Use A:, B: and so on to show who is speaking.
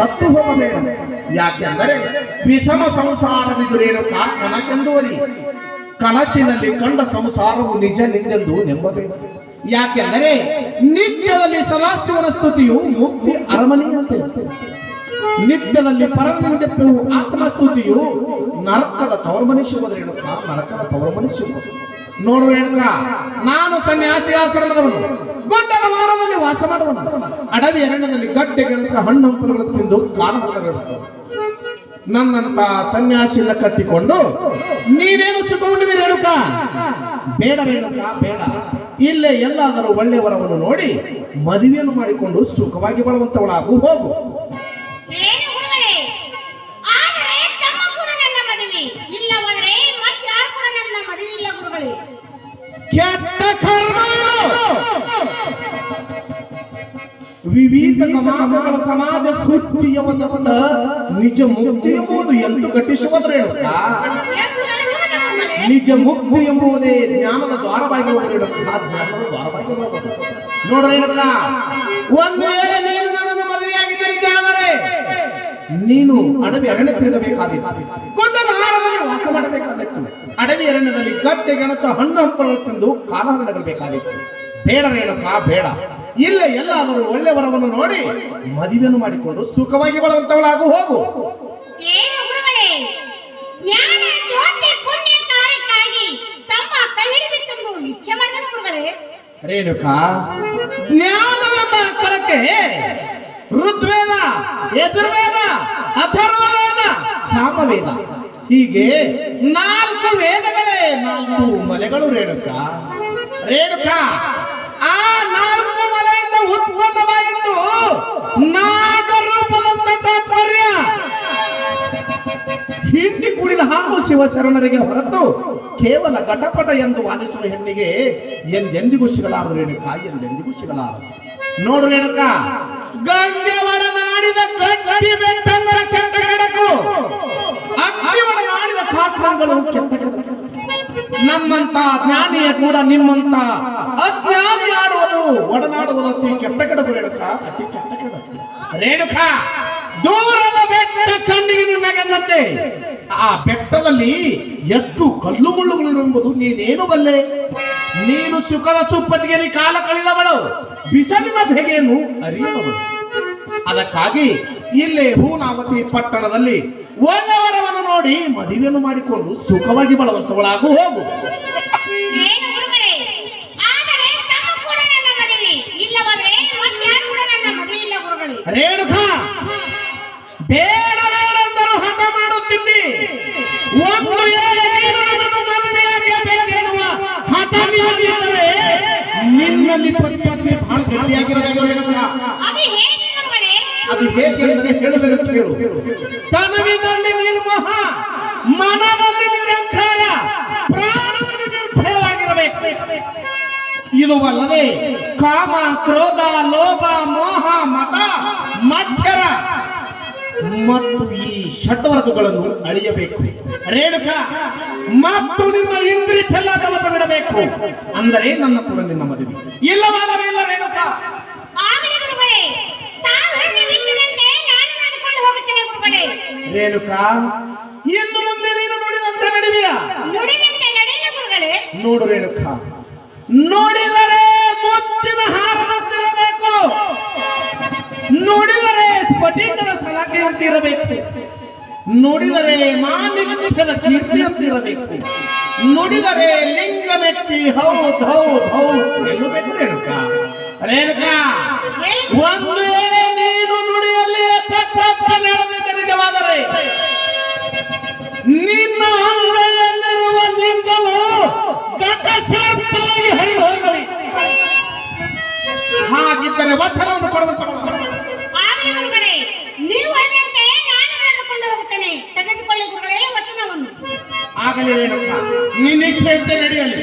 A: ಸತ್ತು ಹೋಗಬೇಡ. ಯಾಕೆಂದರೆ ವಿಷಮ ಸಂಸಾರವಿದುರೇನು ಕನಸೆಂದುವರಿ. ಕನಸಿನಲ್ಲಿ ಕಂಡ ಸಂಸಾರವು ನಿಜ ನಿಂದೆಂದು ನೆಂಬಬೇಡ. ಯಾಕೆಂದರೆ ನಿತ್ಯದಲ್ಲಿ ಸದಾಶಿವನ ಸ್ತುತಿಯು ಮುಕ್ತಿ ಅರಮನೆಯಂತೆ. ನಿತ್ಯದಲ್ಲಿ ಆತ್ಮ ಆತ್ಮಸ್ತುತಿಯು ನರಕದ ತವರ್ಮನಿಸುವುದರೇನು ನರಕದ ತವರ್ಮನಿಸುವುದು ನೋಡು ರೇಣುಕ ನಾನು ಸನ್ಯಾಸಿ ಆಶ್ರಮದವನು ಗುಡ್ಡದ ಮಾರದಲ್ಲಿ ವಾಸ ಮಾಡುವನು ಅಡವಿ ಅರಣ್ಯದಲ್ಲಿ ಗಡ್ಡೆ, ಗೆಣಸ, ಹಣ್ಣು, ಹಂಪಲುಗಳು ತಿಂದು ಕಾಲ ಹೊರಬೇಕು ನನ್ನಂತ ಸನ್ಯಾಸಿನ ಕಟ್ಟಿಕೊಂಡು ನೀನೇನು ಸುಖಗೊಂಡಿವಿ ರೇಣುಕ ಬೇಡ ರೇಣುಕ ಬೇಡ. ಇಲ್ಲೇ ಎಲ್ಲಾದರೂ ಒಳ್ಳೆಯವರವನ್ನು ನೋಡಿ ಮದುವೆಯನ್ನು ಮಾಡಿಕೊಂಡು ಸುಖವಾಗಿ ಬಾಳುವಂತವಳಾಗು ಹೋಗು
B: ಏನು ಗುರುಗಳೇ ಆದರೆ ತಮ್ಮ ಕೂಡ ನನ್ನ ಮದುವೆ ಇಲ್ಲವಾದರೆ ಮತ್ತಾರು ಕೂಡ ನನ್ನ ಮದುವೆ ಇಲ್ಲ ಗುರುಗಳೇ
A: ಕೆಟ್ಟ ಕರ್ಮವಿದು. ವಿವಿಧ ಕಮಾಗಗಳ ಸಮಾಜ ಸುತ್ತಿಯವತ್ತ ನಿಜ ಮುಕ್ತಿ ಎಂಬುದು ಎಂದು ಘಟಿಸುವುದರೇಣುಕ
B: ಎಂದು
A: ನಿಜ ಮುಕ್ತಿ ಎಂಬುದೇ ಜ್ಞಾನದ ದ್ವಾರವಾಗಿರುವುದು. ನೋಡ್ರೇಣುಕ ಒಂದು ವೇಳೆ ನೀನು ನನ್ನನ್ನು ಮದುವೆಯಾಗಿದ್ದರೆ ನೀನು ಅಡವಿ ಅರಣ್ಯ ತಿರುಗಬೇಕಾದಿತ್ತು ಮಾಡಬೇಕಾದಿತ್ತು ಅಡವಿ ಅರಣ್ಯದಲ್ಲಿ ಗಟ್ಟಿ ಗೆಣಸ ಹಣ್ಣು ಹಂಪಲು ತಂದು ಕಾಲ ನಡಬೇಕಾಗಿತ್ತು ಬೇಡ ರೇಣುಕ ಬೇಡ. ಇಲ್ಲ ಎಲ್ಲಾದರೂ ಒಳ್ಳೆ ವರವನ್ನು ನೋಡಿ ಮದುವೆಯನ್ನು ಮಾಡಿಕೊಂಡು ಸುಖವಾಗಿ ಬಾಳುವಂತವಳಾಗು ಹೋಗು. ರೇಣುಕಾ ಜ್ಞಾನವೆಂಬ ಕಳಕ್ಕೆ ಋಗ್ವೇದ ಯಜುರ್ವೇದ ಅಥರ್ವವೇದ ಸಾಮವೇದ. ಹೀಗೆ ನಾಲ್ಕು ವೇದಗಳೇ, ನಾಲ್ಕು ಮಲೆಗಳು ರೇಣುಕ. ರೇಣುಕಾ, ಆ ನಾಲ್ಕು ಮಲೆಯಿಂದ ಉತ್ಪನ್ನವಾಯಿತು ನಾಗರೂಪದಂತ ತಾತ್ಪರ್ಯ. ಹಿಂಡಿ ಕುಡಿದ ಹಾಲು ಶಿವಶರಣರಿಗೆ ಹೊರತು ಕೇವಲ ಘಟಪಟ ಎಂದು ವಾದಿಸುವ ಹೆಣ್ಣಿಗೆ ಎಂದೆಂದಿಗೂ ಸಿಗಲಾರದು ರೇಣುಕ, ಎಂದೆಂದಿಗೂ ಸಿಗಲಾರದು. ನೋಡು ರೇಣುಕ, ಗಂಗೆ ಒಡನಾಡಿದ ಗಟ್ಟಿ ಬೆಟ್ಟಂಗಳ ಕೆಟ್ಟ ಕೆಟ್ಟ ನಮ್ಮಂತ ಜ್ಞಾನಿಯ ಕೂಡ ನಿಮ್ಮಂತ ಅಜ್ಞಾನಿ ಆಡುವುದು, ಒಡನಾಡುವುದು ಅತಿ ಕೆಟ್ಟ ಕಡಬು ಹೇಳ ಅತಿ ಕೆಟ್ಟ ದೂರದ ಬೆಟ್ಟ ಕಣ್ಣಿಗೆ ನಿನ್ನಗನ್ನಂತೆ ಆ ಬೆಟ್ಟದಲ್ಲಿ ಎಷ್ಟು ಕಲ್ಲು ಮುಳ್ಳುಗಳು ಎಂಬುದು ನೀನೇನು ಬಲ್ಲೆ? ನೀನು ಸುಖದ ಸುಪ್ಪತ್ತಿಗೆಯಲ್ಲಿ ಕಾಲ ಕಳೆದವಳು, ಬಿಸಲಿನ ಬೆಗೆಯನ್ನು ಅರಿಯದವಳು. ಅದಕ್ಕಾಗಿ ಇಲ್ಲೇ ಹೂನಾವತಿ ಪಟ್ಟಣದಲ್ಲಿ ಒಳ್ಳೆಯವರವನ್ನು ನೋಡಿ ಮದುವೆಯನ್ನು ಮಾಡಿಕೊಂಡು ಸುಖವಾಗಿ ಬಳವಂತವಳಾಗು ಹೋಗು. ರೇಣುಕ ಬೇಡ ಬೇಡಂದರು ಹಠ ಮಾಡುತ್ತಿದ್ದಿ. ಒಂದು ವೇಳೆ ನೀನು ನನ್ನನ್ನು ಮದುವೆಯಾಗಬೇಕೆನ್ನುವ ಹಠ ನಿನ್ನಲ್ಲಿದ್ದರೆ ನಿನ್ನಲ್ಲಿ ಪರಿಪಾತ್ರೆ ಬಹಳ ಗಟ್ಟಿಯಾಗಿರಬೇಕು ರೇಣುಕ.
B: ಅದು
A: ಹೇಗೆಂದರೆ ಹೇಳಬೇಕು ಕೇಳು ತನುವಿನಲ್ಲಿ ಮನದಲ್ಲಿ ನಿರಂಕಾರ ಪ್ರಾಣದಲ್ಲಿ ನಿರ್ಭಯವಾಗಿರಬೇಕು. ಇದು ಅಲ್ಲದೆ ಕಾಮ ಕ್ರೋಧ ಲೋಭ ಮೋಹ ಮತ ಮತ್ಸರ ಮತ್ತು ಈ ಷಡ್ವರ್ಗಗಳನ್ನು ಅಳಿಯಬೇಕು. ರೇಣುಕ ಮತ್ತು ನಿಮ್ಮ ಇಂದ್ರಿ ಚೆಲ್ಲಾಟವನ್ನು ಬಿಡಬೇಕು. ಅಂದರೆ ನನ್ನ ಕೂಡ ನಿನ್ನ ಮದುವೆ. ಇಲ್ಲವಾದರೆ ಇಲ್ಲ ರೇಣುಕ. ರೇಣುಕಾ ಇನ್ನು ಮುಂದೆ ನೀನು ನೋಡಿದಂತೆ ನಡೆವಿಯ?
B: ನುಡಿದಂತೆ ಗುರುಗಳೇ.
A: ನೋಡು ರೇಣುಕ. ನೋಡಿದರೆ ಮುತ್ತಿನ ಹಾರ ನೋಡಿದರೆ ಸ್ಫಟಿಕದ ಸಲಾಕೆಯಂತಿರಬೇಕು ನೋಡಿದರೆ ಮಾನಿಕದ ಕೀರ್ತಿಯಂತಿರಬೇಕು ನುಡಿದರೆ ಲಿಂಗ ಮೆಚ್ಚಿ ಹೌದ್ ಹೌದ್ ಹೌದ್. ರೇಣುಕ ರೇಣುಕ. ಒಂದು ಆಗಲಿ ನಿನ್ನ ಇಚ್ಛೆಯಂತೆ ನಡೆಯಲಿ.